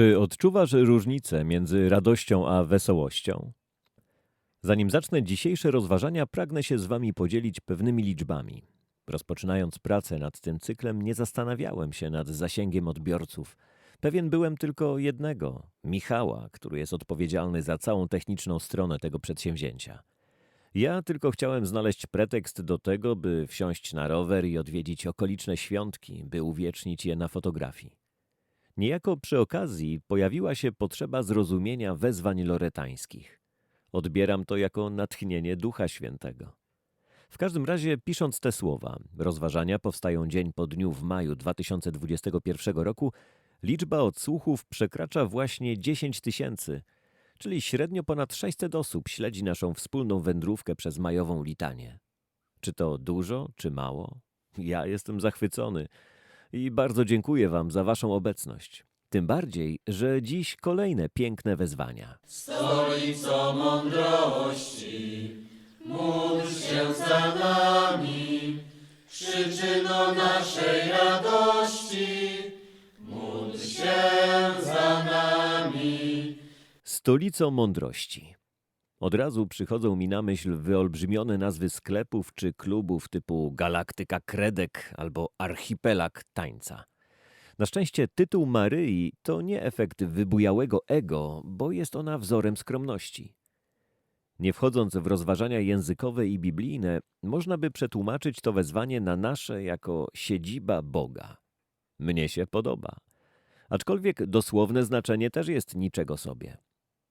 Czy odczuwasz różnicę między radością a wesołością? Zanim zacznę dzisiejsze rozważania, pragnę się z Wami podzielić pewnymi liczbami. Rozpoczynając pracę nad tym cyklem, nie zastanawiałem się nad zasięgiem odbiorców. Pewien byłem tylko jednego Michała, który jest odpowiedzialny za całą techniczną stronę tego przedsięwzięcia. Ja tylko chciałem znaleźć pretekst do tego, by wsiąść na rower i odwiedzić okoliczne świątki, by uwiecznić je na fotografii. Niejako przy okazji pojawiła się potrzeba zrozumienia wezwań loretańskich. Odbieram to jako natchnienie Ducha Świętego. W każdym razie, pisząc te słowa, rozważania powstają dzień po dniu w maju 2021 roku, liczba odsłuchów przekracza właśnie 10 tysięcy, czyli średnio ponad 600 osób śledzi naszą wspólną wędrówkę przez majową litanię. Czy to dużo, czy mało? Ja jestem zachwycony i bardzo dziękuję Wam za Waszą obecność. Tym bardziej, że dziś kolejne piękne wezwania. Stolico mądrości, módl się za nami, przyczyno naszej radości, módl się za nami. Stolicą mądrości. Od razu przychodzą mi na myśl wyolbrzymione nazwy sklepów czy klubów typu Galaktyka Kredek albo Archipelag Tańca. Na szczęście tytuł Maryi to nie efekt wybujałego ego, bo jest ona wzorem skromności. Nie wchodząc w rozważania językowe i biblijne, można by przetłumaczyć to wezwanie na nasze jako siedziba Boga. Mnie się podoba. Aczkolwiek dosłowne znaczenie też jest niczego sobie.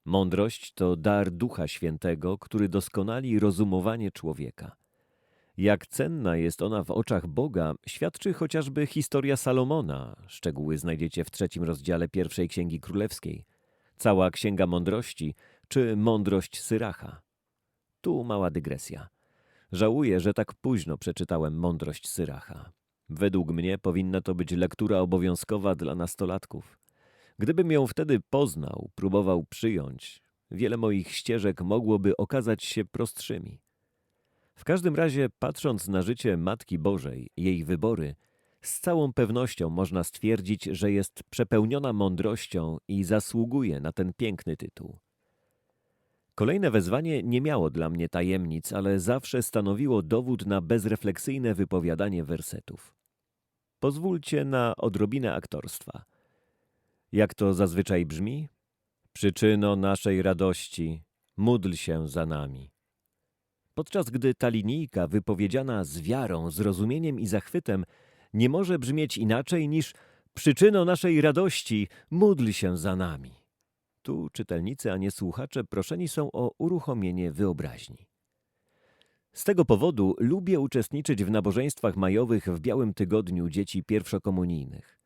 Mądrość to dar Ducha Świętego, który doskonali rozumowanie człowieka. Jak cenna jest ona w oczach Boga, świadczy chociażby historia Salomona. Szczegóły znajdziecie w trzecim rozdziale pierwszej Księgi Królewskiej. Cała Księga Mądrości czy Mądrość Syracha. Tu mała dygresja. Żałuję, że tak późno przeczytałem Mądrość Syracha. Według mnie powinna to być lektura obowiązkowa dla nastolatków. Gdybym ją wtedy poznał, próbował przyjąć, wiele moich ścieżek mogłoby okazać się prostszymi. W każdym razie, patrząc na życie Matki Bożej, jej wybory, z całą pewnością można stwierdzić, że jest przepełniona mądrością i zasługuje na ten piękny tytuł. Kolejne wezwanie nie miało dla mnie tajemnic, ale zawsze stanowiło dowód na bezrefleksyjne wypowiadanie wersetów. Pozwólcie na odrobinę aktorstwa. Jak to zazwyczaj brzmi? Przyczyno naszej radości, módl się za nami. Podczas gdy ta linijka wypowiedziana z wiarą, zrozumieniem i zachwytem nie może brzmieć inaczej niż przyczyno naszej radości, módl się za nami. Tu czytelnicy, a nie słuchacze proszeni są o uruchomienie wyobraźni. Z tego powodu lubię uczestniczyć w nabożeństwach majowych w Białym Tygodniu dzieci pierwszokomunijnych.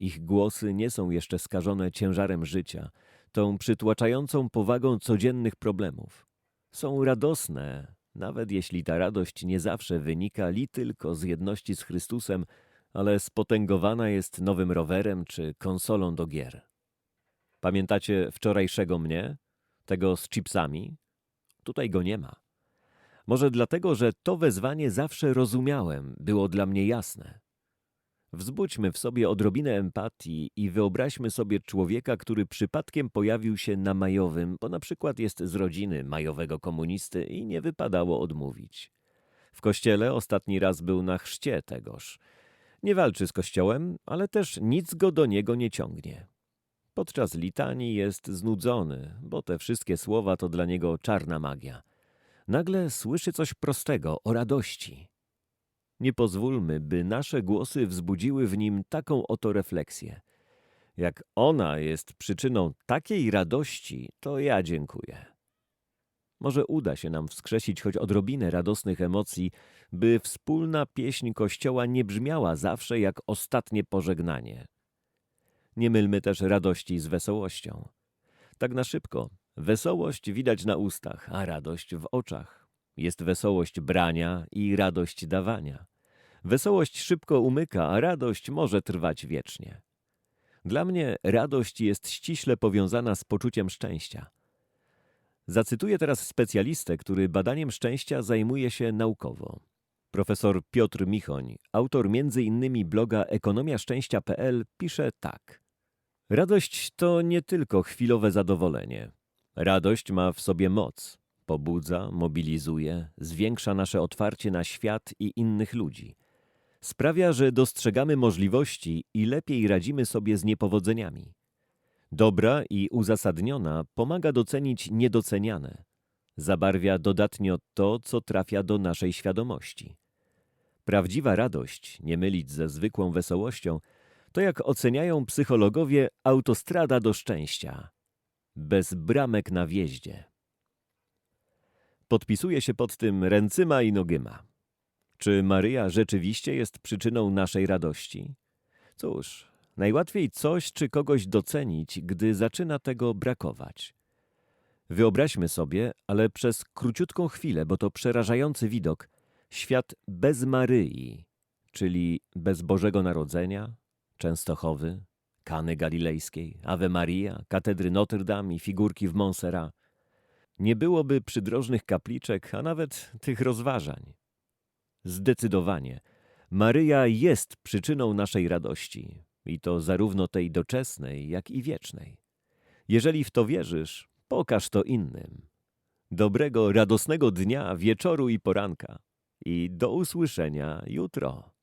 Ich głosy nie są jeszcze skażone ciężarem życia, tą przytłaczającą powagą codziennych problemów. Są radosne, nawet jeśli ta radość nie zawsze wynika li tylko z jedności z Chrystusem, ale spotęgowana jest nowym rowerem czy konsolą do gier. Pamiętacie wczorajszego mnie? Tego z chipsami? Tutaj go nie ma. Może dlatego, że to wezwanie zawsze rozumiałem, było dla mnie jasne. Wzbudźmy w sobie odrobinę empatii i wyobraźmy sobie człowieka, który przypadkiem pojawił się na majowym, bo na przykład jest z rodziny majowego komunisty i nie wypadało odmówić. W kościele ostatni raz był na chrzcie tegoż. Nie walczy z kościołem, ale też nic go do niego nie ciągnie. Podczas litanii jest znudzony, bo te wszystkie słowa to dla niego czarna magia. Nagle słyszy coś prostego o radości. Nie pozwólmy, by nasze głosy wzbudziły w nim taką oto refleksję. Jak ona jest przyczyną takiej radości, to ja dziękuję. Może uda się nam wskrzesić choć odrobinę radosnych emocji, by wspólna pieśń Kościoła nie brzmiała zawsze jak ostatnie pożegnanie. Nie mylmy też radości z wesołością. Tak na szybko, wesołość widać na ustach, a radość w oczach. Jest wesołość brania i radość dawania. Wesołość szybko umyka, a radość może trwać wiecznie. Dla mnie radość jest ściśle powiązana z poczuciem szczęścia. Zacytuję teraz specjalistę, który badaniem szczęścia zajmuje się naukowo. Profesor Piotr Michoń, autor m.in. bloga ekonomiaszczęścia.pl, pisze tak. Radość to nie tylko chwilowe zadowolenie. Radość ma w sobie moc. Pobudza, mobilizuje, zwiększa nasze otwarcie na świat i innych ludzi. Sprawia, że dostrzegamy możliwości i lepiej radzimy sobie z niepowodzeniami. Dobra i uzasadniona pomaga docenić niedoceniane. Zabarwia dodatnio to, co trafia do naszej świadomości. Prawdziwa radość, nie mylić ze zwykłą wesołością, to jak oceniają psychologowie autostrada do szczęścia. Bez bramek na wjeździe. Podpisuje się pod tym ręcyma i nogyma. Czy Maryja rzeczywiście jest przyczyną naszej radości? Cóż, najłatwiej coś czy kogoś docenić, gdy zaczyna tego brakować. Wyobraźmy sobie, ale przez króciutką chwilę, bo to przerażający widok, świat bez Maryi, czyli bez Bożego Narodzenia, Częstochowy, Kany Galilejskiej, Ave Maria, katedry Notre Dame i figurki w Montserrat. Nie byłoby przydrożnych kapliczek, a nawet tych rozważań. Zdecydowanie, Maryja jest przyczyną naszej radości, i to zarówno tej doczesnej, jak i wiecznej. Jeżeli w to wierzysz, pokaż to innym. Dobrego, radosnego dnia, wieczoru i poranka. I do usłyszenia jutro.